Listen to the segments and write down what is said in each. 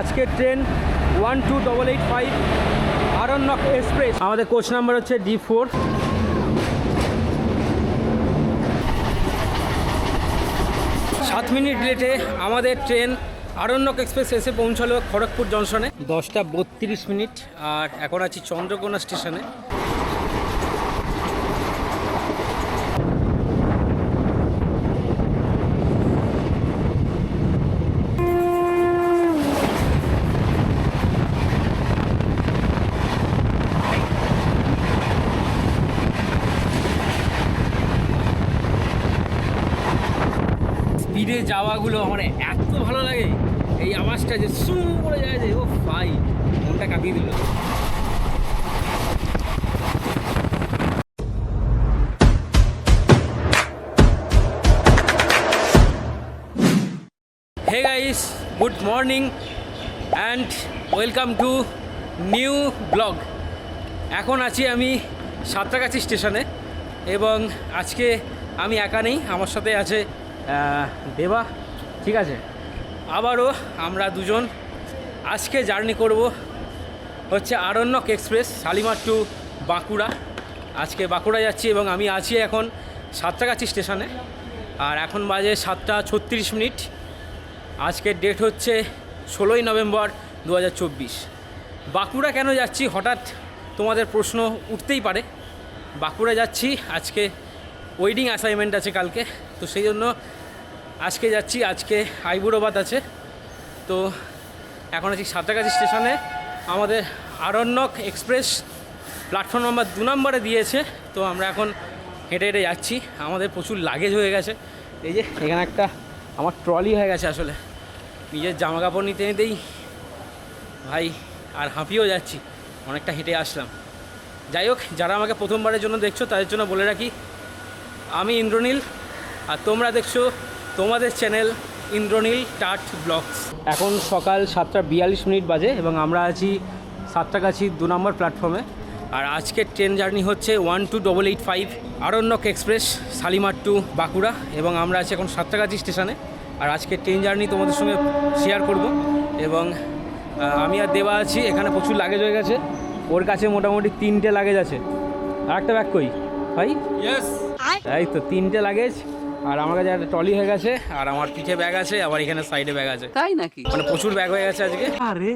আজকের train one two double eight five Aranyak express. আমাদের coach number হচ্ছে D four. সাত মিনিট লেটে আমাদের ট্রেন আরণ্যক এক্সপ্রেস এসে পৌঁছালো খড়গপুর জংশনে। দশটা বত্রিশ মিনিট, আর এখন আছি চন্দ্রকোনা স্টেশনে। স্পিডে যাওয়াগুলো আমার এত ভালো লাগে, এই আওয়াজটা যে সু করে যায় যে ও ভাই, মনটা কাঁপিয়ে দিল। Hey guys good morning and welcome to new vlog এখন আছি আমি সাঁতরাগাছি স্টেশনে এবং আজকে আমি একা নেই, আমার সাথে আছে দেবা। ঠিক আছে? আবারও আমরা দুজন আজকে জার্নি করব হচ্ছে আরণ্যক এক্সপ্রেস, শালিমার টু বাঁকুড়া। আজকে বাঁকুড়া যাচ্ছি এবং আমি আছি এখন সাঁতরাগাছি স্টেশনে। আর এখন বাজে সাতটা ছত্রিশ মিনিট। আজকের ডেট হচ্ছে ষোলোই নভেম্বর দু হাজার চব্বিশ। বাঁকুড়া কেন যাচ্ছি? হঠাৎ তোমাদের প্রশ্ন উঠতেই পারে। বাঁকুড়া যাচ্ছি, আজকে ওয়েডিং অ্যাসাইনমেন্ট আছে কালকে। তো সেই জন্য আজকে যাচ্ছি, আজকে আইবুড়োবাদ আছে। তো এখন আছি সাঁতরাগাছি স্টেশনে। আমাদের আরণ্যক এক্সপ্রেস প্ল্যাটফর্ম নাম্বার দু নম্বরে দিয়েছে। তো আমরা এখন হেঁটে হেঁটে যাচ্ছি। আমাদের প্রচুর লাগেজ হয়ে গেছে। এই যে এখানে একটা আমার ট্রলি হয়ে গেছে আসলে। নিজের জামা কাপড় নিতে নিতেই ভাই আর হাঁপিয়েও যাচ্ছি। অনেকটা হেঁটে আসলাম। যাই হোক, যারা আমাকে প্রথমবারের জন্য দেখছ, তাদের জন্য বলে রাখি, আমি ইন্দ্রনীল আর তোমরা দেখছ তোমাদের চ্যানেল ইন্দ্রনীল টাট ব্লগস। এখন সকাল সাতটা বিয়াল্লিশ মিনিট বাজে এবং আমরা আছি সাতটাগাছি দু নম্বর প্ল্যাটফর্মে। আর আজকের ট্রেন জার্নি হচ্ছে one two double eight five Aranyak express Shalimar to Bankura এবং আমরা আছি এখন সাতটাগাছি স্টেশনে। আর আজকের ট্রেন জার্নি তোমাদের সঙ্গে শেয়ার করব এবং আমি আর দেওয়া আছি এখানে প্রচুর লাগেজ হয়ে গেছে। ওর কাছে মোটামুটি তিনটে লাগেজ আছে। আর একটা ব্যাগ কই? ভাই? এই তো তিনটে লাগেজ আর আমার কাছে একটা টলি হয়ে গেছে আর আমার পিঠে ব্যাগ আছে আবার এখানে সাইডে ব্যাগ আছে। তাই নাকি? মানে প্রচুর ব্যাগ হয়ে গেছে আজকে। আরে।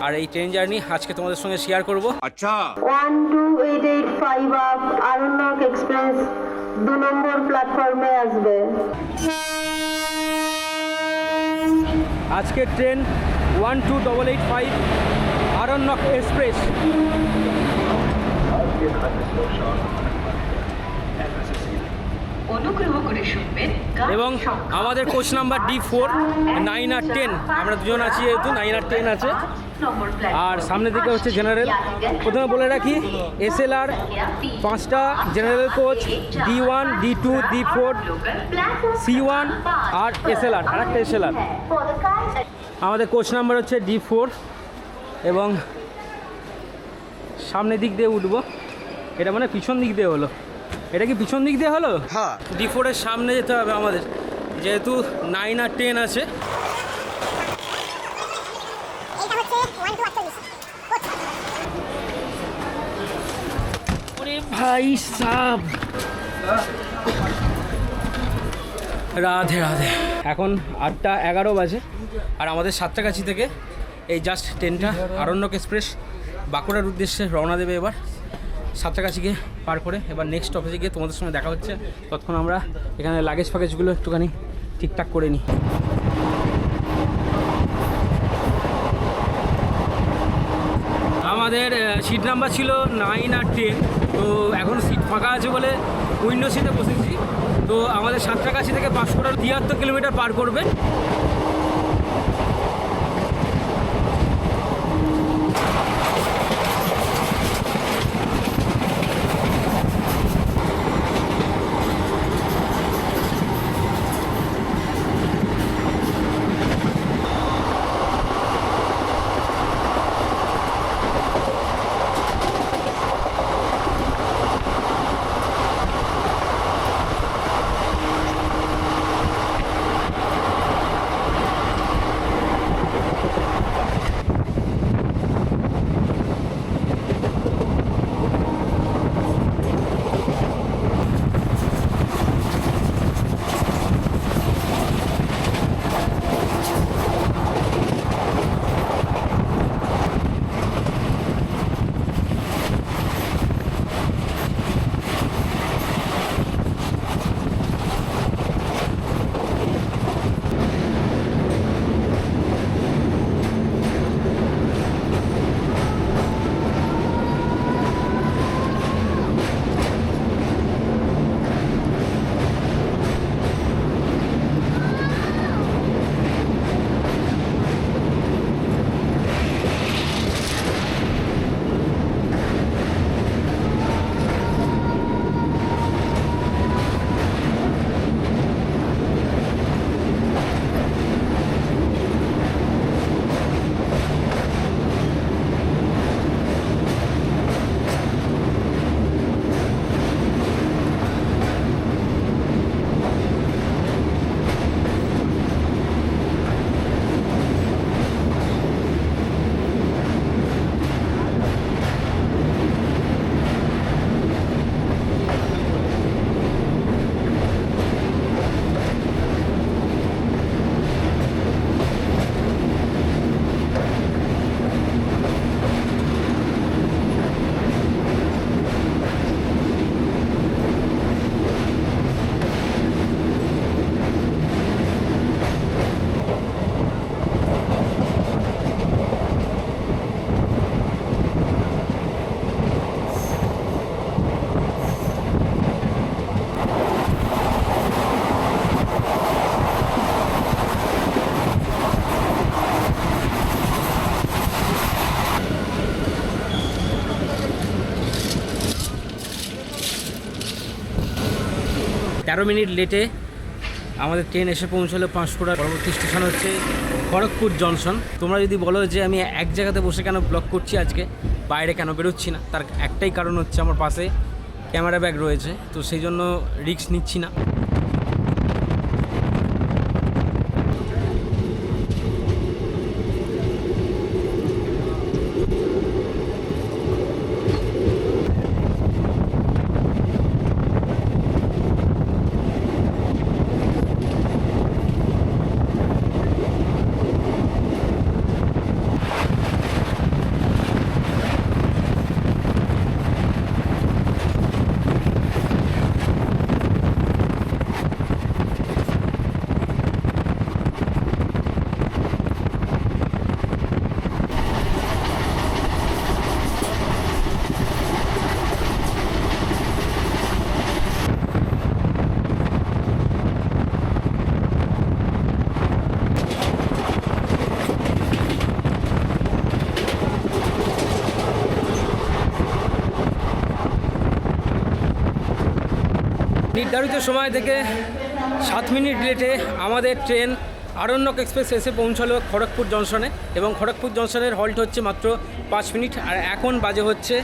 আর এই ট্রেন জার্নি আজকে তোমাদের সঙ্গে শেয়ার করব। আচ্ছা। 12885 আপ আরনক এক্সপ্রেস দু নম্বর প্ল্যাটফর্মে আসবে। আজকের train one two double eight five Aranyak express এবং আমাদের coach number D four nine আর টেন আমরা দুজন আছি যেহেতু নাইন আর টেন আছে। আর সামনের দিকে হচ্ছে জেনারেল প্রথমে বলে রাখি এস এল আর পাঁচটা general coach D one D two D four C one আর এস এল আর আর একটা এস এল আর আমাদের কোচ নাম্বার হচ্ছে ডি ফোর এবং সামনের দিক দিয়ে উঠবো। এটা মানে পিছন দিক দিয়ে হলো। এটা কি পিছন দিক দিয়ে হলো? হ্যাঁ। ডি ফোরের সামনে যেতে হবে আমাদের। যেহেতু নাইন আর টেন আছে। ওরে ভাই সাব। রাধে রাধে। এখন আটটা এগারো বাজে। আর আমাদের সাতটাগাছি থেকে এই জাস্ট ট্রেনটা আরণ্যক এক্সপ্রেস বাঁকুড়ার উদ্দেশ্যে রওনা দেবে এবার। সাতটাগাছিকে পার করে এবার নেক্সট অফিসে গিয়ে তোমাদের সঙ্গে দেখা হচ্ছে। ততক্ষণ আমরা এখানে লাগেজ ফাগেজগুলো একটুখানি ঠিকঠাক করে নিই। আমাদের সিট নাম্বার ছিল নাইন আর টেন তো এখন সিট ফাঁকা আছে বলে উইন্ডো সিটে বসেছি। তো আমাদের সাতটাগাছি থেকে পাঁচশোটা তিয়াত্তর কিলোমিটার পার করবে। তেরো মিনিট লেটে আমাদের ট্রেন এসে পৌঁছলো পাঁশকুড়া পরবর্তী স্টেশন হচ্ছে খড়গপুর জনসন তোমরা যদি বলো যে আমি এক জায়গাতে বসে কেন ব্লক করছি আজকে, বাইরে কেন বেরোচ্ছি না? তার একটাই কারণ হচ্ছে আমার পাশে ক্যামেরা ব্যাগ রয়েছে, তো সেই জন্য রিক্স নিচ্ছি না। নির্ধারিত সময় থেকে সাত মিনিট লেটে আমাদের ট্রেন আরণ্যক এক্সপ্রেস এসে পৌঁছালো খড়গপুর জংশনে এবং খড়গপুর জংশনের হল্ট হচ্ছে মাত্র পাঁচ মিনিট আর এখন বাজে হচ্ছে,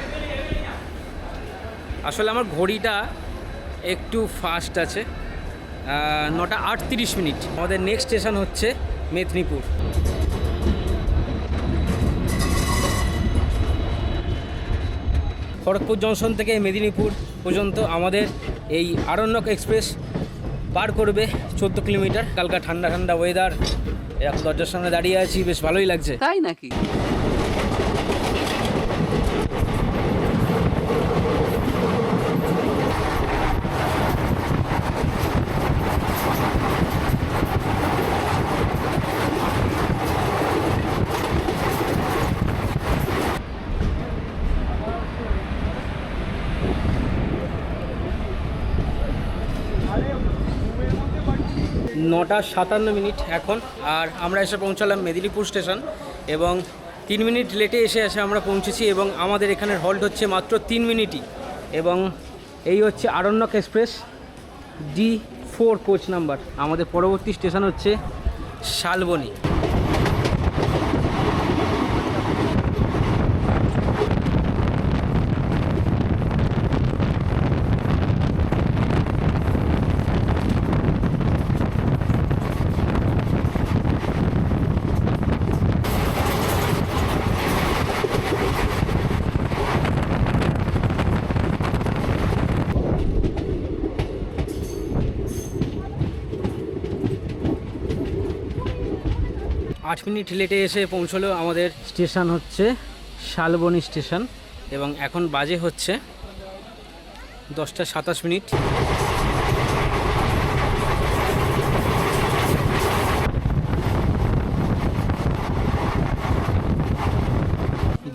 আসলে আমার ঘড়িটা একটু ফাস্ট আছে নটা আটত্রিশ মিনিট। আমাদের নেক্সট স্টেশন হচ্ছে মেদিনীপুর। খড়গপুর জংশন থেকে মেদিনীপুর পর্যন্ত আমাদের এই আরণ্যক এক্সপ্রেস পার করবে চোদ্দ কিলোমিটার। কালকা ঠান্ডা ঠান্ডা ওয়েদার এক দরজার সামনে দাঁড়িয়ে আছি, বেশ ভালোই লাগছে। তাই নাকি? নটা সাতান্ন মিনিট এখন, আর আমরা এসে পৌঁছালাম মেদিনীপুর স্টেশন এবং তিন মিনিট লেটে এসে এসে আমরা পৌঁছেছি এবং আমাদের এখানে হল্ট হচ্ছে মাত্র তিন মিনিটই এবং এই হচ্ছে Aranyak express D four coach number আমাদের পরবর্তী স্টেশন হচ্ছে শালবনী। আট মিনিট লেটে এসে পৌঁছলো আমাদের স্টেশন হচ্ছে শালবনী স্টেশন এবং এখন বাজে হচ্ছে দশটা সাতাশ মিনিট।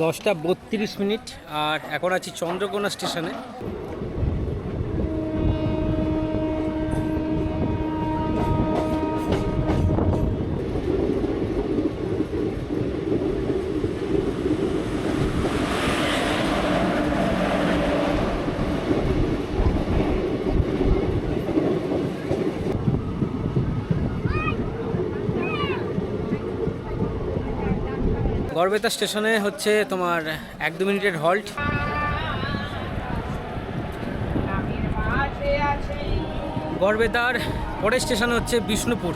দশটা বত্রিশ মিনিট আর এখন আছি চন্দ্রকোনা স্টেশনে। গড়বেতা স্টেশনে হচ্ছে তোমার এক দু মিনিটের হল্ট গড়বেতার পরের স্টেশন হচ্ছে বিষ্ণুপুর।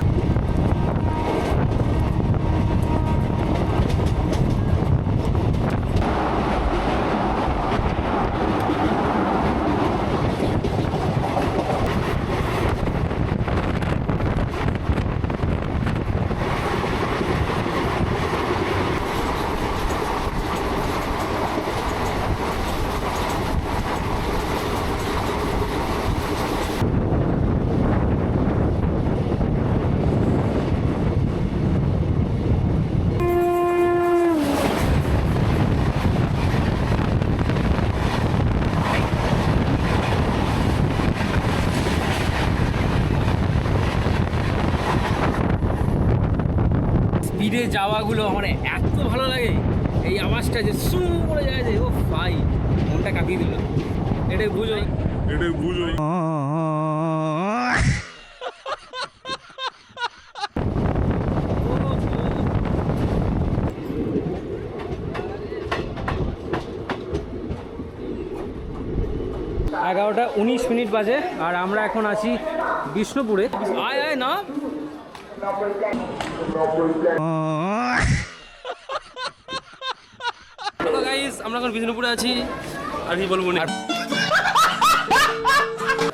দিয়ে যাওয়াগুলো আমার এত ভালো লাগে। এই আওয়াজটা যে সু করে যায় যে ও ভাই মনটা কাঁপিয়ে দিল। এটাই বুঝো এটাই বুঝো এগারোটা উনিশ মিনিট বাজে আর আমরা এখন আছি বিষ্ণুপুরে। আয় আয় না আমরা এখন বিষ্ণুপুরে আছি আর কি বলব না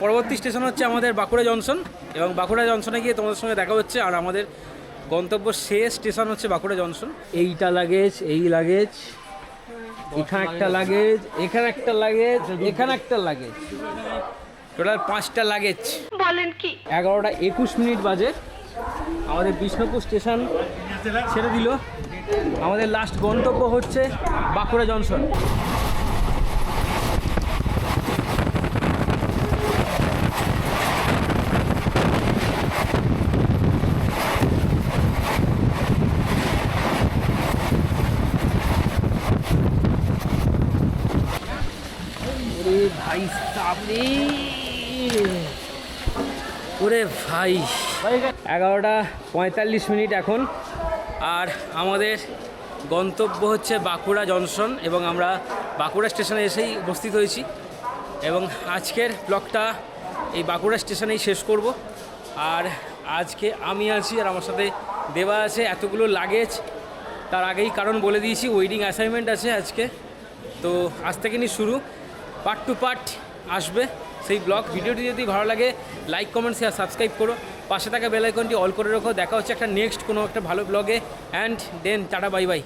পরবর্তী স্টেশন হচ্ছে আমাদের বাঁকুড়া জংশন এবং বাঁকুড়া জংশনে গিয়ে তোমাদের সঙ্গে দেখা হচ্ছে আর আমাদের গন্তব্য শেষ স্টেশন হচ্ছে বাঁকুড়া জংশন এইটা লাগেজ এই লাগেজ এখানে একটা লাগেজ এখানে একটা লাগেজ এখানে একটা লাগেজ টোটাল পাঁচটা লাগেজ বলেন কি? এগারোটা একুশ মিনিট বাজে। আমাদের বিষ্ণুপুর স্টেশন ছেড়ে দিল। আমাদের লাস্ট গন্তব্য হচ্ছে বাঁকুড়া জংশন। ভাই ওরে ভাই। এগারোটা পঁয়তাল্লিশ মিনিট এখন। আর আমাদের গন্তব্য হচ্ছে বাঁকুড়া জংশন এবং আমরা বাঁকুড়া স্টেশনে এসেই উপস্থিত হয়েছি এবং আজকের ব্লগটা এই বাঁকুড়া স্টেশনেই শেষ করব। আর আজকে আমি আছি আর আমার সাথে দেওয়া আছে, এতগুলো লাগেজ তার আগেই কারণ বলে দিয়েছি ওয়েডিং অ্যাসাইনমেন্ট আছে আজকে। তো আজ থেকে নিয়ে শুরু। পার্ট টু পার্ট আসবে সেই ব্লগ ভিডিওটি যদি ভালো লাগে লাইক কমেন্ট শেয়ার সাবস্ক্রাইব করো। পাশে থাকা বেলাইকনটি অল করে রাখো। দেখা হচ্ছে একটা নেক্সট কোনো একটা ভালো ব্লগে and then tata bye bye